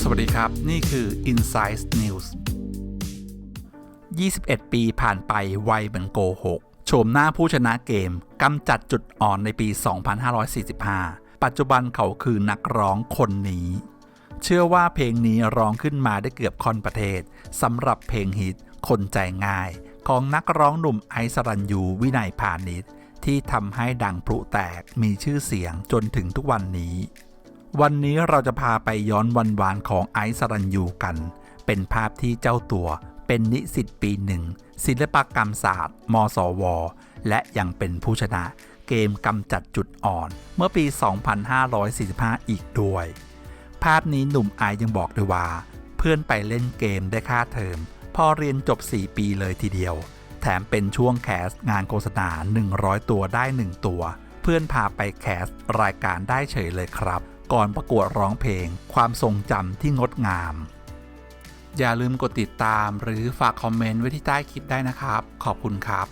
สวัสดีครับ นี่คือ Insight News 21 ปีผ่านไปไวเหมือนโกหกโฉมหน้าผู้ชนะเกมกำจัดจุดอ่อนในปี 2545 ปัจจุบันเขาคือนักร้องคนนี้ เชื่อว่าเพลงนี้ร้องขึ้นมาได้เกือบคอนประเทศสำหรับเพลงฮิตคนใจง่าย ของนักร้องหนุ่มไอซ์สรัญยูวินัยพาณิชย์ ที่ทำให้ดังพลุแตกมีชื่อเสียงจนถึงทุกวันนี้ วันนี้เราจะพาไปย้อนวันวานของไอซ์สรัญยูกัน เป็นภาพที่เจ้าตัวเป็นนิสิตปีหนึ่งศิลปกรรมศาสตร์มศวและยังเป็นผู้ชนะเกมกำจัดจุดอ่อน เมื่อปี 2545 อีกด้วย ภาพนี้หนุ่มไอซ์ยังบอกด้วยว่า เพื่อนไปเล่นเกมได้ค่าเทอม พอเรียนจบ 4 ปีเลยทีเดียว แถมเป็นช่วงแคสงานโฆษณา 100 ตัวได้ 1 ตัว เพื่อนพาไปแคสรายการได้เฉยเลยครับ ก่อนประกวดร้องเพลง ความทรงจำที่งดงาม อย่าลืมกดติดตามหรือฝากคอมเมนต์ไว้ที่ใต้คลิปได้นะครับ ขอบคุณครับ